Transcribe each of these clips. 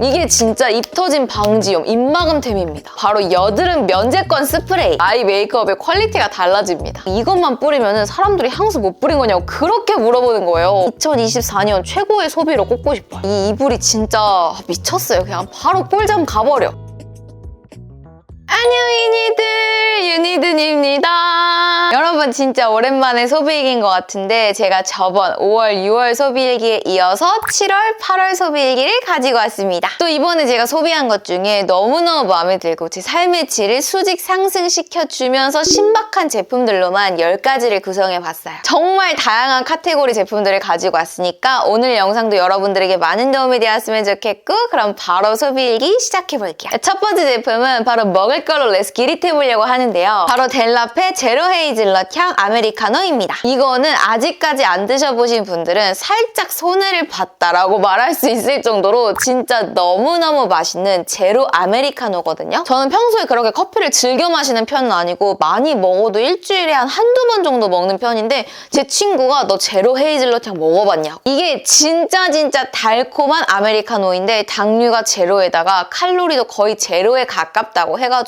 이게 진짜 입 터진 방지용 입마금템입니다. 바로 여드름 면제권 스프레이. 아이 메이크업의 퀄리티가 달라집니다. 이것만 뿌리면 사람들이 향수 못 뿌린 거냐고 그렇게 물어보는 거예요. 2024년 최고의 소비로 꼽고 싶어요. 이 이불이 진짜 미쳤어요. 그냥 바로 꿀잠 가버려. 안녕 이니들 유니든입니다. 여러분 진짜 오랜만에 소비일기인 것 같은데 제가 저번 5월, 6월 소비일기에 이어서 7월, 8월 소비일기를 가지고 왔습니다. 또 이번에 제가 소비한 것 중에 너무너무 마음에 들고 제 삶의 질을 수직 상승시켜주면서 신박한 제품들로만 10가지를 구성해봤어요. 정말 다양한 카테고리 제품들을 가지고 왔으니까 오늘 영상도 여러분들에게 많은 도움이 되었으면 좋겠고 그럼 바로 소비일기 시작해볼게요. 첫 번째 제품은 바로 먹을 걸로 레스키릿 해보려고 하는데요. 바로 델라페 제로 헤이즐넛 향 아메리카노입니다. 이거는 아직까지 안 드셔보신 분들은 살짝 손해를 봤다라고 말할 수 있을 정도로 진짜 너무너무 맛있는 제로 아메리카노거든요. 저는 평소에 그렇게 커피를 즐겨 마시는 편은 아니고 많이 먹어도 일주일에 한 한두 번 정도 먹는 편인데 제 친구가 너 제로 헤이즐넛 향 먹어봤냐고. 이게 진짜 진짜 달콤한 아메리카노인데 당류가 제로에다가 칼로리도 거의 제로에 가깝다고 해가지고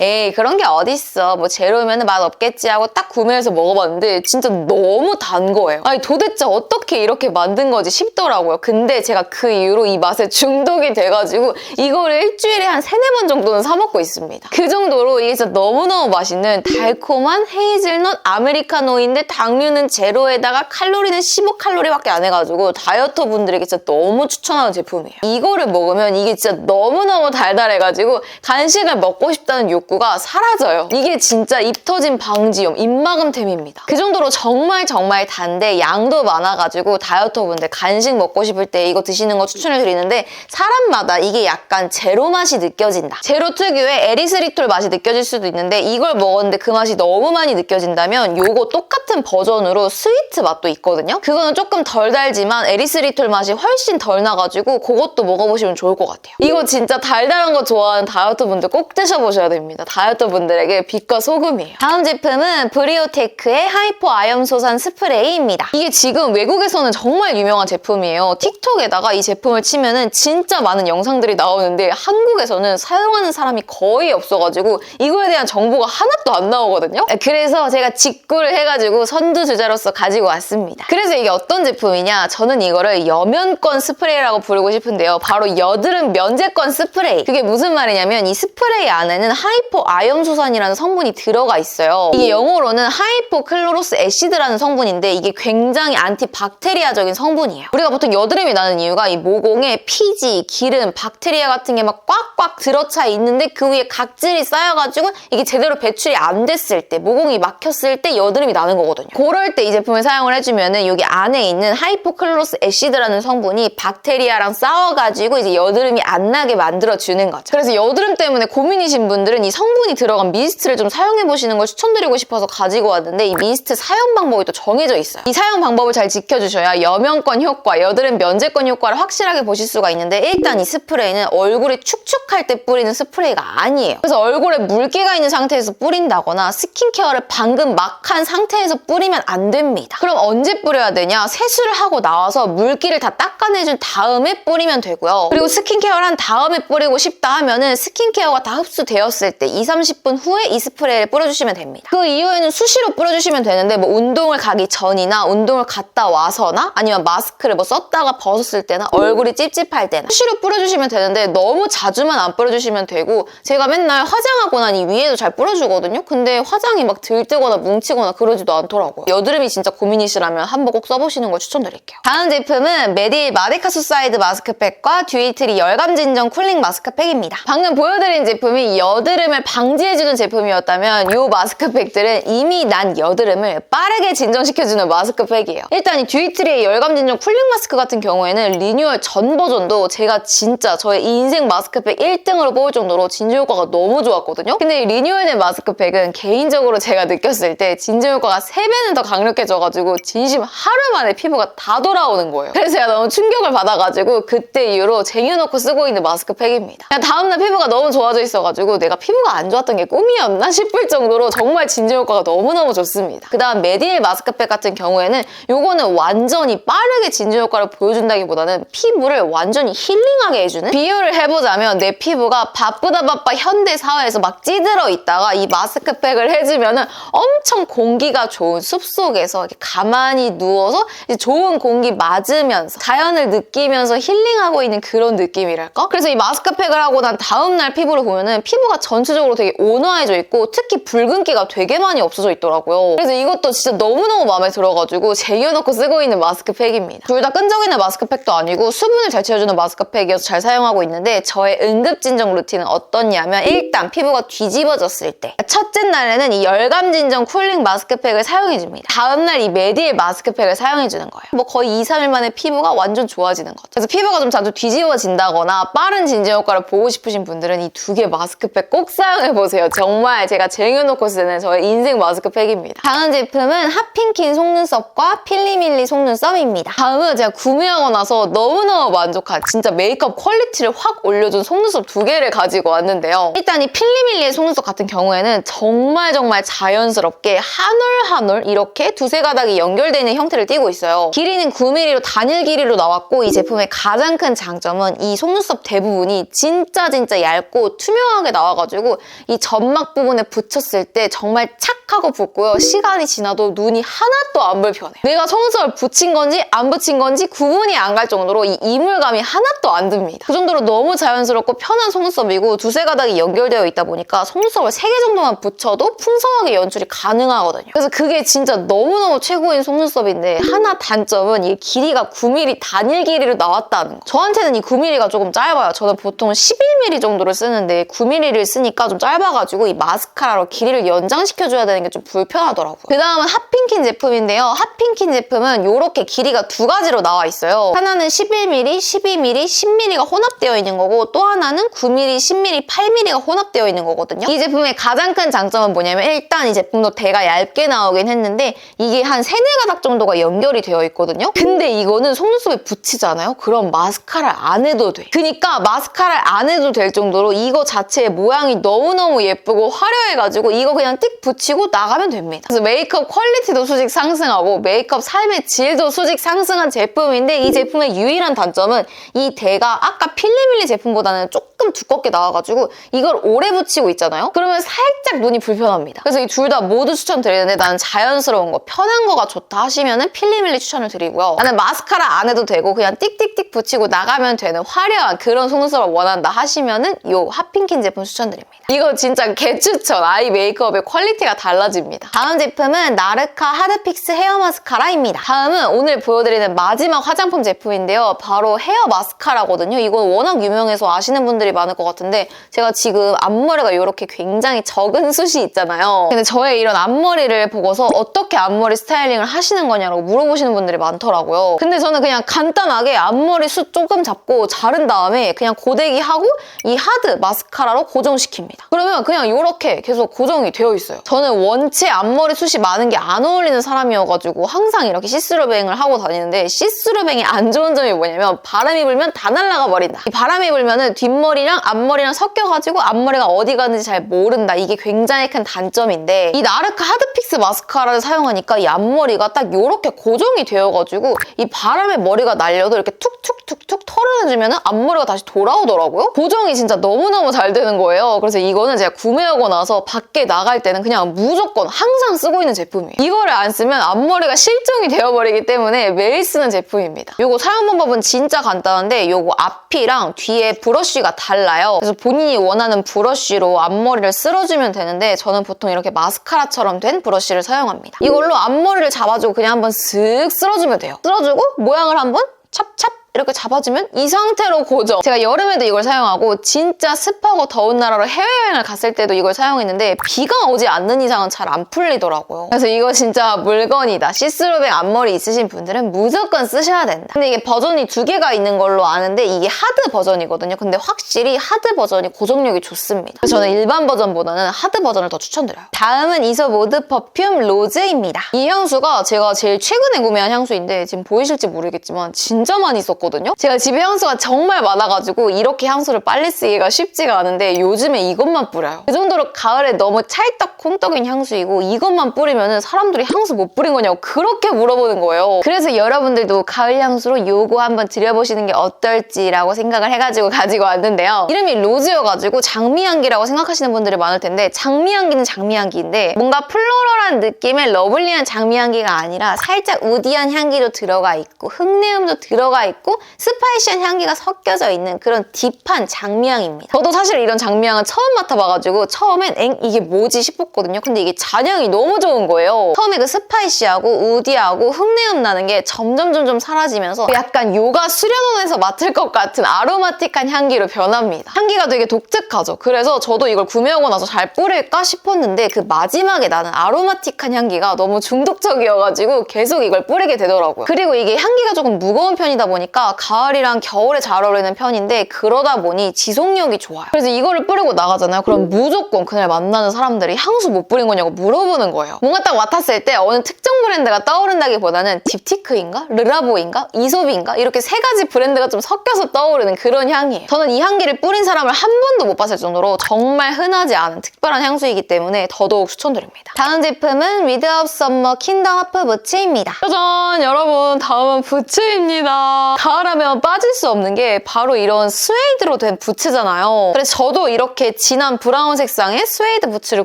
에이 그런 게 어딨어 뭐 제로면 맛 없겠지 하고 딱 구매해서 먹어봤는데 진짜 너무 단 거예요. 아니 도대체 어떻게 이렇게 만든 거지 싶더라고요. 근데 제가 그 이후로 이 맛에 중독이 돼가지고 이거를 일주일에 한 세네 번 정도는 사 먹고 있습니다. 그 정도로 이게 진짜 너무너무 맛있는 달콤한 헤이즐넛 아메리카노인데 당류는 제로에다가 칼로리는 15칼로리밖에 안 해가지고 다이어터 분들에게 진짜 너무 추천하는 제품이에요. 이거를 먹으면 이게 진짜 너무너무 달달해가지고 간식을 먹고 싶 다는 욕구가 사라져요. 이게 진짜 입 터진 방지용 입마금템입니다. 그 정도로 정말 정말 단데 양도 많아가지고 다이어터 분들 간식 먹고 싶을 때 이거 드시는 거 추천을 드리는데 사람마다 이게 약간 제로 맛이 느껴진다. 제로 특유의 에리스리톨 맛이 느껴질 수도 있는데 이걸 먹었는데 그 맛이 너무 많이 느껴진다면 요거 똑같은 버전으로 스위트 맛도 있거든요. 그거는 조금 덜 달지만 에리스리톨 맛이 훨씬 덜 나가지고 그것도 먹어보시면 좋을 것 같아요. 이거 진짜 달달한 거 좋아하는 다이어트 분들 꼭 드셔보 셔야 됩니다. 다이어트 분들에게 빛과 소금이에요. 다음 제품은 브리오테크의 하이포 아염 소산 스프레이입니다. 이게 지금 외국에서는 정말 유명한 제품이에요. 틱톡에다가 이 제품을 치면은 진짜 많은 영상들이 나오는데 한국에서는 사용하는 사람이 거의 없어가지고 이거에 대한 정보가 하나도 안 나오거든요. 그래서 제가 직구를 해가지고 선두주자로서 가지고 왔습니다. 그래서 이게 어떤 제품이냐? 저는 이거를 여면권 스프레이라고 부르고 싶은데요. 바로 여드름 면제권 스프레이. 그게 무슨 말이냐면 이 스프레이 안에 는 하이포 아염소산이라는 성분이 들어가 있어요. 이게 영어로는 하이포 클로로스 애시드라는 성분인데 이게 굉장히 안티박테리아적인 성분이에요. 우리가 보통 여드름이 나는 이유가 이 모공에 피지, 기름, 박테리아 같은 게 막 꽉꽉 들어차 있는데 그 위에 각질이 쌓여가지고 이게 제대로 배출이 안 됐을 때 모공이 막혔을 때 여드름이 나는 거거든요. 그럴 때 이 제품을 사용을 해주면은 여기 안에 있는 하이포클로로스 애시드라는 성분이 박테리아랑 싸워가지고 이제 여드름이 안 나게 만들어주는 거죠. 그래서 여드름 때문에 고민이신 분들은 이 성분이 들어간 미스트를 좀 사용해보시는 걸 추천드리고 싶어서 가지고 왔는데 이 미스트 사용 방법이 또 정해져 있어요. 이 사용 방법을 잘 지켜주셔야 여명권 효과, 여드름 면제권 효과를 확실하게 보실 수가 있는데 일단 이 스프레이는 얼굴이 축축할 때 뿌리는 스프레이가 아니에요. 그래서 얼굴에 물기가 있는 상태에서 뿌린다거나 스킨케어를 방금 막 한 상태에서 뿌리면 안 됩니다. 그럼 언제 뿌려야 되냐? 세수를 하고 나와서 물기를 다 닦아내준 다음에 뿌리면 되고요. 그리고 스킨케어를 한 다음에 뿌리고 싶다 하면은 스킨케어가 다 흡수되 었을 때 2, 30분 후에 이 스프레이를 뿌려주시면 됩니다. 그 이후에는 수시로 뿌려주시면 되는데 뭐 운동을 가기 전이나 운동을 갔다 와서나 아니면 마스크를 뭐 썼다가 벗었을 때나 얼굴이 찝찝할 때나 수시로 뿌려주시면 되는데 너무 자주만 안 뿌려주시면 되고 제가 맨날 화장하고 나니 위에도 잘 뿌려주거든요. 근데 화장이 막 들뜨거나 뭉치거나 그러지도 않더라고요. 여드름이 진짜 고민이시라면 한번 꼭 써보시는 걸 추천드릴게요. 다음 제품은 메디 마데카 수사이드 마스크팩과 듀이트리 열감 진정 쿨링 마스크팩입니다. 방금 보여드린 제품이 여드름을 방지해주는 제품이었다면 이 마스크팩들은 이미 난 여드름을 빠르게 진정시켜주는 마스크팩이에요. 일단 이 듀이트리의 열감 진정 쿨링 마스크 같은 경우에는 리뉴얼 전 버전도 제가 진짜 저의 인생 마스크팩 1등으로 뽑을 정도로 진정 효과가 너무 좋았거든요. 근데 이 리뉴얼된 마스크팩은 개인적으로 제가 느꼈을 때 진정 효과가 3배는 더 강력해져가지고 진심 하루 만에 피부가 다 돌아오는 거예요. 그래서 제가 너무 충격을 받아가지고 그때 이후로 쟁여놓고 쓰고 있는 마스크팩입니다. 다음날 피부가 너무 좋아져 있어가지고 써가지고 내가 피부가 안 좋았던 게 꿈이었나 싶을 정도로 정말 진정 효과가 너무너무 좋습니다. 그 다음 메디닐 마스크팩 같은 경우에는 요거는 완전히 빠르게 진정 효과를 보여준다기보다는 피부를 완전히 힐링하게 해주는 비유를 해보자면 내 피부가 바쁘다 바빠 현대 사회에서 막 찌들어 있다가 이 마스크팩을 해주면 은 엄청 공기가 좋은 숲속에서 이렇게 가만히 누워서 좋은 공기 맞으면서 자연을 느끼면서 힐링하고 있는 그런 느낌이랄까? 그래서 이 마스크팩을 하고 난 다음날 피부를 보면은 피 부가 전체적으로 되게 온화해져 있고 특히 붉은기가 되게 많이 없어져 있더라고요. 그래서 이것도 진짜 너무너무 마음에 들어가지고 쟁여놓고 쓰고 있는 마스크팩입니다. 둘 다 끈적이는 마스크팩도 아니고 수분을 잘 채워주는 마스크팩이어서 잘 사용하고 있는데 저의 응급진정 루틴은 어떻냐면 일단 피부가 뒤집어졌을 때 첫째 날에는 이 열감진정 쿨링 마스크팩을 사용해줍니다. 다음날 이 메디엘 마스크팩을 사용해주는 거예요. 뭐 거의 2, 3일 만에 피부가 완전 좋아지는 거죠. 그래서 피부가 좀 자주 뒤집어진다거나 빠른 진정 효과를 보고 싶으신 분들은 이 두 개 마스크 팩 꼭 사용해보세요. 정말 제가 쟁여놓고 쓰는 저의 인생 마스크팩입니다. 다음 제품은 핫핑킨 속눈썹과 필리밀리 속눈썹입니다. 다음은 제가 구매하고 나서 너무너무 만족한 진짜 메이크업 퀄리티를 확 올려준 속눈썹 두 개를 가지고 왔는데요. 일단 이 필리밀리의 속눈썹 같은 경우에는 정말 정말 자연스럽게 한 올 한 올 이렇게 두세 가닥이 연결되어 있는 형태를 띠고 있어요. 길이는 9mm로 단일 길이로 나왔고 이 제품의 가장 큰 장점은 이 속눈썹 대부분이 진짜 진짜 얇고 투명하게 나와가지고 이 점막 부분에 붙였을 때 정말 착 하고 붙고요. 시간이 지나도 눈이 하나도 안 불편해요. 내가 속눈썹을 붙인 건지 안 붙인 건지 구분이 안 갈 정도로 이 이물감이 하나도 안 듭니다. 그 정도로 너무 자연스럽고 편한 속눈썹이고 두세 가닥이 연결되어 있다 보니까 속눈썹을 세 개 정도만 붙여도 풍성하게 연출이 가능하거든요. 그래서 그게 진짜 너무너무 최고인 속눈썹인데 하나 단점은 이 길이가 9mm 단일 길이로 나왔다는 거. 저한테는 이 9mm가 조금 짧아요. 저는 보통 11mm 정도를 쓰는데 9mm 를 쓰니까 좀 짧아가지고 이 마스카라로 길이를 연장시켜줘야 되는 게 좀 불편하더라고요. 그 다음은 핫핑킨 제품인데요. 핫핑킨 제품은 이렇게 길이가 두 가지로 나와 있어요. 하나는 11mm, 12mm, 10mm가 혼합되어 있는 거고 또 하나는 9mm, 10mm, 8mm가 혼합되어 있는 거거든요. 이 제품의 가장 큰 장점은 뭐냐면 일단 이 제품도 대가 얇게 나오긴 했는데 이게 한 세네 가닥 정도가 연결이 되어 있거든요. 근데 이거는 속눈썹에 붙이잖아요. 그럼 마스카라를 안 해도 돼. 그니까 마스카라를 안 해도 될 정도로 이거 자체의 모양이 너무너무 예쁘고 화려해가지고 이거 그냥 띡 붙이고 나가면 됩니다. 그래서 메이크업 퀄리티도 수직 상승하고 메이크업 삶의 질도 수직 상승한 제품인데 이 제품의 유일한 단점은 이 대가 아까 필리밀리 제품보다는 조금 두껍게 나와가지고 이걸 오래 붙이고 있잖아요? 그러면 살짝 눈이 불편합니다. 그래서 이 둘 다 모두 추천드리는데 나는 자연스러운 거, 편한 거가 좋다 하시면은 필리밀리 추천을 드리고요. 나는 마스카라 안 해도 되고 그냥 띡띡띡 붙이고 나가면 되는 화려한 그런 속눈썹을 원한다 하시면 은 이 핫핑킨 제품 추천드립니다. 이거 진짜 개추천! 아이 메이크업의 퀄리티가 달라집니다. 다음 제품은 나르카 하드픽스 헤어 마스카라입니다. 다음은 오늘 보여드리는 마지막 화장품 제품인데요. 바로 헤어 마스카라거든요. 이건 워낙 유명해서 아시는 분들이 많을 것 같은데 제가 지금 앞머리가 이렇게 굉장히 적은 숱이 있잖아요. 근데 저의 이런 앞머리를 보고서 어떻게 앞머리 스타일링을 하시는 거냐고 물어보시는 분들이 많더라고요. 근데 저는 그냥 간단하게 앞머리 숱 조금 잡고 자른 다음에 그냥 고데기 하고 이 하드 마스카라로 고 정시킵니다. 그러면 그냥 이렇게 계속 고정이 되어 있어요. 저는 원체 앞머리 숱이 많은 게 안 어울리는 사람이어가지고 항상 이렇게 시스루뱅을 하고 다니는데 시스루뱅의 안 좋은 점이 뭐냐면 바람이 불면 다 날아가 버린다. 이 바람이 불면은 뒷머리랑 앞머리랑 섞여가지고 앞머리가 어디 가는지 잘 모른다. 이게 굉장히 큰 단점인데 이 나르카 하드픽스 마스카라를 사용하니까 이 앞머리가 딱 이렇게 고정이 되어가지고 이 바람에 머리가 날려도 이렇게 툭툭툭툭 털어내주면 앞머리가 다시 돌아오더라고요. 고정이 진짜 너무너무 잘 되는 거예요. 그래서 이거는 제가 구매하고 나서 밖에 나갈 때는 그냥 무조건 항상 쓰고 있는 제품이에요. 이거를 안 쓰면 앞머리가 실종이 되어버리기 때문에 매일 쓰는 제품입니다. 이거 사용 방법은 진짜 간단한데 이거 앞이랑 뒤에 브러쉬가 달라요. 그래서 본인이 원하는 브러쉬로 앞머리를 쓸어주면 되는데 저는 보통 이렇게 마스카라처럼 된 브러쉬를 사용합니다. 이걸로 앞머리를 잡아주고 그냥 한번 슥 쓸어주면 돼요. 쓸어주고 모양을 한번 찹찹 이렇게 잡아주면 이 상태로 고정. 제가 여름에도 이걸 사용하고 진짜 습하고 더운 나라로 해외여행을 갔을 때도 이걸 사용했는데 비가 오지 않는 이상은 잘 안 풀리더라고요. 그래서 이거 진짜 물건이다. 시스루뱅 앞머리 있으신 분들은 무조건 쓰셔야 된다. 근데 이게 버전이 두 개가 있는 걸로 아는데 이게 하드 버전이거든요. 근데 확실히 하드 버전이 고정력이 좋습니다. 그래서 저는 일반 버전보다는 하드 버전을 더 추천드려요. 다음은 이소모드 퍼퓸 로즈입니다. 이 향수가 제가 제일 최근에 구매한 향수인데 지금 보이실지 모르겠지만 진짜 많이 썼 거든요. 없었거든요. 제가 집에 향수가 정말 많아가지고 이렇게 향수를 빨리 쓰기가 쉽지가 않은데 요즘에 이것만 뿌려요. 그 정도로 가을에 너무 찰떡콩떡인 향수이고 이것만 뿌리면 사람들이 향수 못 뿌린 거냐고 그렇게 물어보는 거예요. 그래서 여러분들도 가을 향수로 요거 한번 드려보시는 게 어떨지라고 생각을 해가지고 가지고 왔는데요. 이름이 로즈여가지고 장미향기라고 생각하시는 분들이 많을 텐데 장미향기는 장미향기인데 뭔가 플로럴한 느낌의 러블리한 장미향기가 아니라 살짝 우디한 향기도 들어가 있고 흙내음도 들어가 있고 스파이시한 향기가 섞여져 있는 그런 딥한 장미향입니다. 저도 사실 이런 장미향은 처음 맡아봐가지고 처음엔 엥 이게 뭐지 싶었거든요. 근데 이게 잔향이 너무 좋은 거예요. 처음에 그 스파이시하고 우디하고 흙내음 나는 게 점점 점점 사라지면서 약간 요가 수련원에서 맡을 것 같은 아로마틱한 향기로 변합니다. 향기가 되게 독특하죠. 그래서 저도 이걸 구매하고 나서 잘 뿌릴까 싶었는데 그 마지막에 나는 아로마틱한 향기가 너무 중독적이어가지고 계속 이걸 뿌리게 되더라고요. 그리고 이게 향기가 조금 무거운 편이다 보니까 가을이랑 겨울에 잘 어울리는 편인데 그러다 보니 지속력이 좋아요. 그래서 이거를 뿌리고 나가잖아요. 그럼 무조건 그날 만나는 사람들이 향수 못 뿌린 거냐고 물어보는 거예요. 뭔가 딱 맡았을 때 어느 특정 브랜드가 떠오른다기보다는 딥티크인가? 르라보인가? 이솝인가? 이렇게 세 가지 브랜드가 좀 섞여서 떠오르는 그런 향이에요. 저는 이 향기를 뿌린 사람을 한 번도 못 봤을 정도로 정말 흔하지 않은 특별한 향수이기 때문에 더더욱 추천드립니다. 다음 제품은 위드업 썸머 킨더 하프 부츠입니다. 짜잔! 여러분 다음은 부츠입니다. 가을하면 빠질 수 없는 게 바로 이런 스웨이드로 된 부츠잖아요. 그래서 저도 이렇게 진한 브라운 색상의 스웨이드 부츠를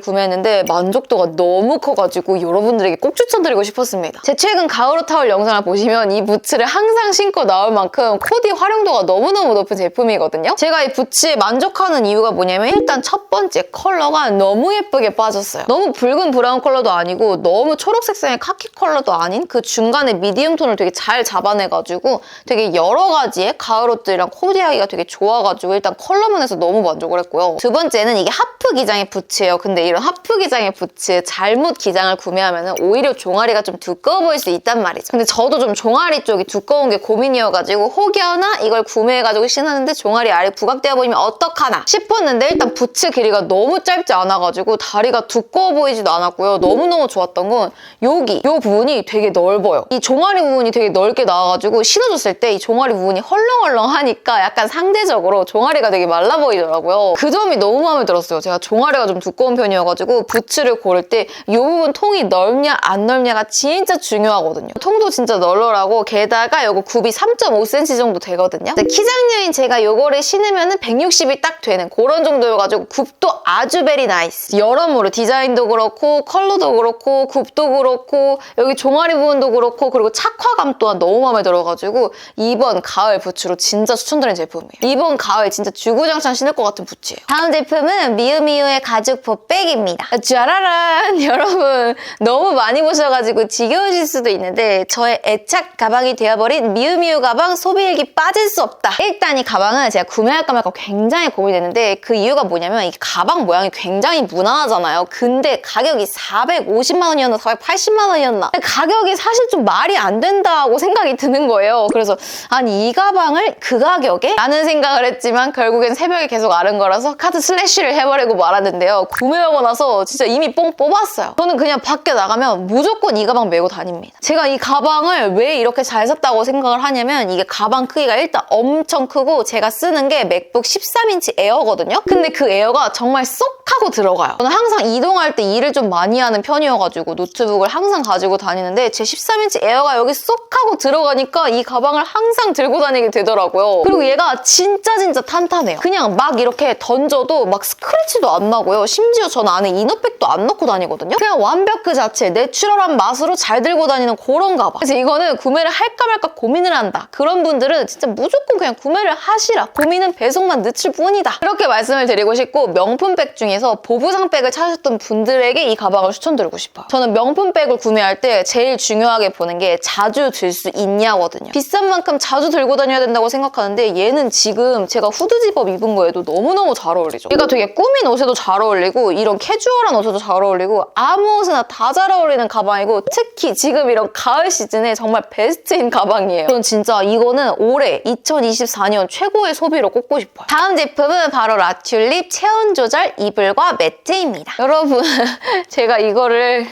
구매했는데 만족도가 너무 커가지고 여러분들에게 꼭 추천드리고 싶었습니다. 제 최근 가을옷 타올 영상을 보시면 이 부츠를 항상 신고 나올 만큼 코디 활용도가 너무너무 높은 제품이거든요. 제가 이 부츠에 만족하는 이유가 뭐냐면 일단 첫 번째 컬러가 너무 예쁘게 빠졌어요. 너무 붉은 브라운 컬러도 아니고 너무 초록 색상의 카키 컬러도 아닌 그 중간에 미디움 톤을 되게 잘 잡아내가지고 되게 여러 가지의 가을 옷들이랑 코디하기가 되게 좋아가지고 일단 컬러면에서 너무 만족을 했고요. 두 번째는 이게 하프 기장의 부츠예요. 근데 이런 하프 기장의 부츠 잘못 기장을 구매하면 오히려 종아리가 좀 두꺼워 보일 수 있단 말이죠. 근데 저도 좀 종아리 쪽이 두꺼운 게 고민이어가지고 혹여나 이걸 구매해가지고 신었는데 종아리 아래 부각되어 보이면 어떡하나 싶었는데 일단 부츠 길이가 너무 짧지 않아가지고 다리가 두꺼워 보이지도 않았고요. 너무너무 좋았던 건 여기 이 부분이 되게 넓어요. 이 종아리 부분이 되게 넓게 나와가지고 신어줬을 때 이 종아리 부분이 헐렁헐렁하니까 약간 상대적으로 종아리가 되게 말라 보이더라고요. 그 점이 너무 마음에 들었어요. 제가 종아리가 좀 두꺼운 편이어가지고 부츠를 고를 때 이 부분 통이 넓냐 안 넓냐가 진짜 중요하거든요. 통도 진짜 널널하고 게다가 이거 굽이 3.5cm 정도 되거든요. 키장녀인 제가 이거를 신으면 160이 딱 되는 그런 정도여가지고 굽도 아주 베리 나이스. 여러모로 디자인도 그렇고 컬러도 그렇고 굽도 그렇고 여기 종아리 부분도 그렇고 그리고 착화감 또한 너무 마음에 들어가지고 이번 가을 부츠로 진짜 추천드리는 제품이에요. 이번 가을 진짜 주구장창 신을 것 같은 부츠예요. 다음 제품은 미우미우의 가죽 보백입니다. 짜라란 여러분 너무 많이 보셔가지고 지겨우실 수도 있는데 저의 애착 가방이 되어버린 미우미우 가방 소비일기 빠질 수 없다. 일단 이 가방은 제가 구매할까 말까 굉장히 고민됐는데 그 이유가 뭐냐면 이 가방 모양이 굉장히 무난하잖아요. 근데 가격이 450만 원이었나 480만 원이었나 가격이 사실 좀 말이 안 된다고 생각이 드는 거예요. 그래서 아니 이 가방을 그 가격에? 라는 생각을 했지만 결국엔 새벽에 계속 앓은 거라서 카드 슬래시를 해버리고 말았는데요. 구매하고 나서 진짜 이미 뽕 뽑았어요. 저는 그냥 밖에 나가면 무조건 이 가방 메고 다닙니다. 제가 이 가방을 왜 이렇게 잘 샀다고 생각을 하냐면 이게 가방 크기가 일단 엄청 크고 제가 쓰는 게 맥북 13인치 에어거든요. 근데 그 에어가 정말 쏙 하고 들어가요. 저는 항상 이동할 때 일을 좀 많이 하는 편이어가지고 노트북을 항상 가지고 다니는데 제 13인치 에어가 여기 쏙 하고 들어가니까 이 가방을 항상 들고 다니게 되더라고요. 그리고 얘가 진짜 진짜 탄탄해요. 그냥 막 이렇게 던져도 막 스크래치도 안 나고요. 심지어 전 안에 이너백도 안 넣고 다니거든요. 그냥 완벽 그 자체 내추럴한 맛으로 잘 들고 다니는 그런 가방. 그래서 이거는 구매를 할까 말까 고민을 한다. 그런 분들은 진짜 무조건 그냥 구매를 하시라. 고민은 배송만 늦출 뿐이다. 이렇게 말씀을 드리고 싶고 명품백 중에 서 보부상백을 찾으셨던 분들에게 이 가방을 추천드리고 싶어요. 저는 명품백을 구매할 때 제일 중요하게 보는 게 자주 들 수 있냐거든요. 비싼 만큼 자주 들고 다녀야 된다고 생각하는데 얘는 지금 제가 후드 집업 입은 거에도 너무너무 잘 어울리죠. 얘가 되게 꾸민 옷에도 잘 어울리고 이런 캐주얼한 옷에도 잘 어울리고 아무 옷이나 다 잘 어울리는 가방이고 특히 지금 이런 가을 시즌에 정말 베스트인 가방이에요. 저는 진짜 이거는 올해 2024년 최고의 소비로 꼽고 싶어요. 다음 제품은 바로 라튤립 체온 조절 이불 과 매트입니다. 여러분 제가 이거를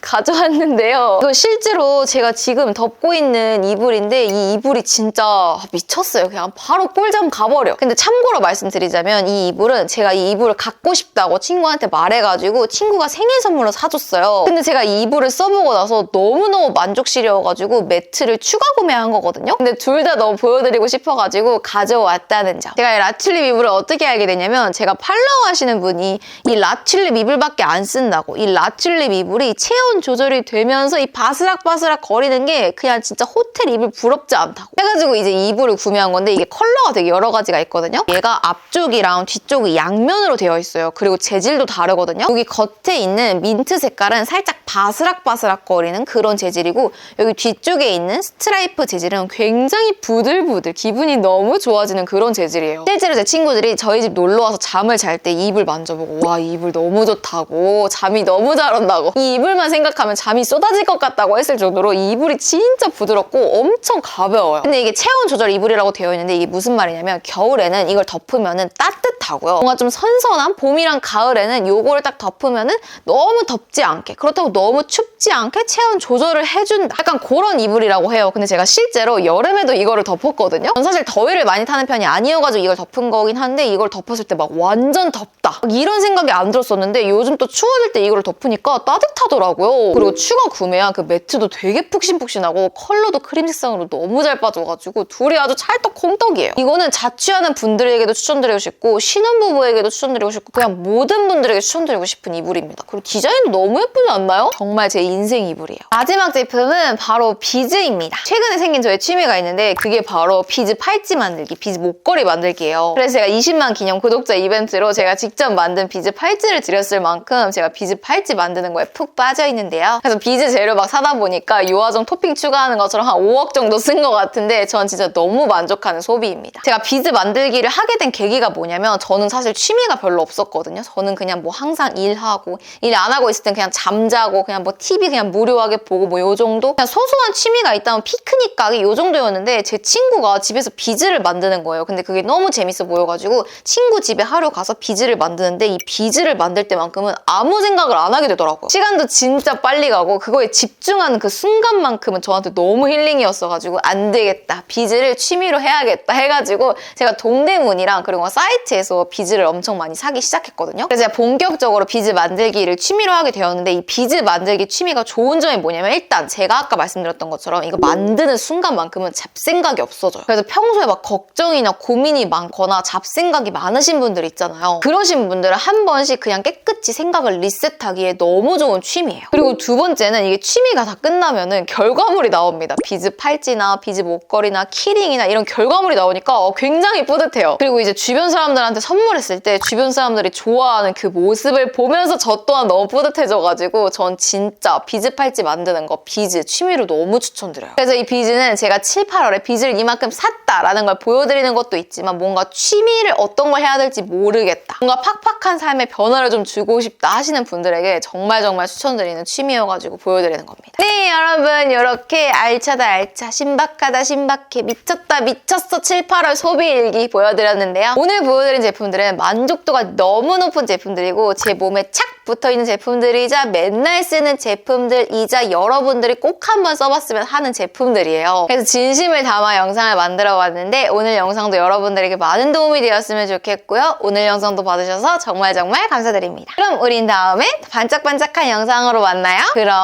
가져왔는데요. 이거 실제로 제가 지금 덮고 있는 이불인데 이 이불이 진짜 미쳤어요. 그냥 바로 꿀잠 가버려. 근데 참고로 말씀드리자면 이 이불은 제가 이 이불을 갖고 싶다고 친구한테 말해가지고 친구가 생일 선물로 사줬어요. 근데 제가 이 이불을 써보고 나서 너무너무 만족시려가지고 매트를 추가 구매한 거거든요. 근데 둘 다 너무 보여드리고 싶어가지고 가져왔다는 점. 제가 이 라튤립 이불을 어떻게 알게 됐냐면 제가 팔로우 하시는 분이 이 라튤립 이불밖에 안 쓴다고 이 라튤립 이불이 체온 조절이 되면서 이 바스락바스락 거리는 게 그냥 진짜 호텔 이불 부럽지 않다고 해가지고 이제 이 이불을 구매한 건데 이게 컬러가 되게 여러 가지가 있거든요. 얘가 앞쪽이랑 뒤쪽이 양면으로 되어 있어요. 그리고 재질도 다르거든요. 여기 겉에 있는 민트 색깔은 살짝 바스락바스락 거리는 그런 재질이고 여기 뒤쪽에 있는 스트라이프 재질은 굉장히 부들부들 기분이 너무 좋아지는 그런 재질이에요. 실제로 제 친구들이 저희 집 놀러 와서 잠을 잘 때이 이불 만져보고 와 이 이불 너무 좋다고 잠이 너무 잘 온다고 이 이불만 생각하면 잠이 쏟아질 것 같다고 했을 정도로 이 이불이 진짜 부드럽고 엄청 가벼워요. 근데 이게 체온 조절 이불이라고 되어 있는데 이게 무슨 말이냐면 겨울에는 이걸 덮으면은 따뜻하고요. 뭔가 좀 선선한 봄이랑 가을에는 요거를 딱 덮으면은 너무 덥지 않게 그렇다고 너무 춥지 않게 체온 조절을 해준다. 약간 그런 이불이라고 해요. 근데 제가 실제로 여름에도 이거를 덮었거든요. 전 사실 더위를 많이 타는 편이 아니어가지고 이걸 덮은 거긴 한데 이걸 덮었을 때 막 완전 덥다. 막 이런 생각이 안 들었었는데 요즘 또 추워질 때 이거를 덮으니까 따뜻하더라고요. 그리고 추가 구매한 그 매트도 되게 푹신푹신하고 컬러도 크림 색상으로 너무 잘 빠져가지고 둘이 아주 찰떡콩떡이에요. 이거는 자취하는 분들에게도 추천드리고 싶고 신혼부부에게도 추천드리고 싶고 그냥 모든 분들에게 추천드리고 싶은 이불입니다. 그리고 디자인도 너무 예쁘지 않나요? 정말 제 인생 이불이에요. 마지막 제품은 바로 비즈입니다. 최근에 생긴 저의 취미가 있는데 그게 바로 비즈 팔찌 만들기, 비즈 목걸이 만들기예요. 그래서 제가 20만 기념 구독자 이벤트로 제가 직접 만든 비즈 팔찌를 드렸을 만큼 제가 비즈 팔찌 만드는 거에 푹 빠져 있는데요. 그래서 비즈 재료 막 사다 보니까 요아정 토핑 추가하는 것처럼 한 5억 정도 쓴 것 같은데 전 진짜 너무 만족하는 소비입니다. 제가 비즈 만들기를 하게 된 계기가 뭐냐면 저는 사실 취미가 별로 없었거든요. 저는 그냥 뭐 항상 일하고 일 안 하고 있을 땐 그냥 잠자고 그냥 뭐 TV 그냥 무료하게 보고 뭐 요 정도 그냥 소소한 취미가 있다면 피크닉 가기 요 정도였는데 제 친구가 집에서 비즈를 만드는 거예요. 근데 그게 너무 재밌어 보여가지고 친구 집에 하러 가서 비즈를 만드는데 이 비즈를 만들 때만큼은 아무 생각을 안 하게 되더라고요. 시간도 진짜 빨리 가고 그거에 집중하는 그 순간만큼은 저한테 너무 힐링이었어가지고 안 되겠다. 비즈를 취미로 해야겠다 해가지고 제가 동대문이랑 그리고 사이트에서 비즈를 엄청 많이 사기 시작했거든요. 그래서 제가 본격적으로 비즈 만들기를 취미로 하게 되었는데 이 비즈 만들기 취미가 좋은 점이 뭐냐면 일단 제가 아까 말씀드렸던 것처럼 이거 만드는 순간만큼은 잡생각이 없어져요. 그래서 평소에 막 걱정이나 고민이 많거나 잡생각이 많으신 분들 있잖아요. 그러신 분들은 한 번씩 그냥 깨끗이 생각을 리셋하기에 너무 좋은 취미예요. 그리고 두 번째는 이게 취미가 다 끝나면은 결과물이 나옵니다. 비즈 팔찌나 비즈 목걸이나 키링이나 이런 결과물이 나오니까 어, 굉장히 뿌듯해요. 그리고 이제 주변 사람들한테 선물했을 때 주변 사람들이 좋아하는 그 모습을 보면서 저 또한 너무 뿌듯해져가지고 전 진짜 비즈 팔찌 만드는 거 비즈 취미로 너무 추천드려요. 그래서 이 비즈는 제가 7, 8월에 비즈를 이만큼 샀다라는 걸 보여드리는 것도 있지만 뭔가 취미를 어떤 걸 해야 될지 모르겠다. 뭔가 팍팍 한 삶의 변화를 좀 주고 싶다 하시는 분들에게 정말 정말 추천드리는 취미여가지고 보여드리는 겁니다. 네 여러분 이렇게 알차다 알차 신박하다 신박해 미쳤다 미쳤어 7, 8월 소비 일기 보여드렸는데요. 오늘 보여드린 제품들은 만족도가 너무 높은 제품들이고 제 몸에 착 붙어있는 제품들이자 맨날 쓰는 제품들이자 여러분들이 꼭 한번 써봤으면 하는 제품들이에요. 그래서 진심을 담아 영상을 만들어 봤는데 오늘 영상도 여러분들에게 많은 도움이 되었으면 좋겠고요. 오늘 영상도 봐주셔서 정말 정말 감사드립니다. 그럼 우린 다음에 반짝반짝한 영상으로 만나요. 그럼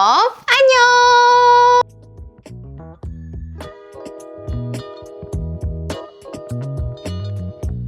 안녕!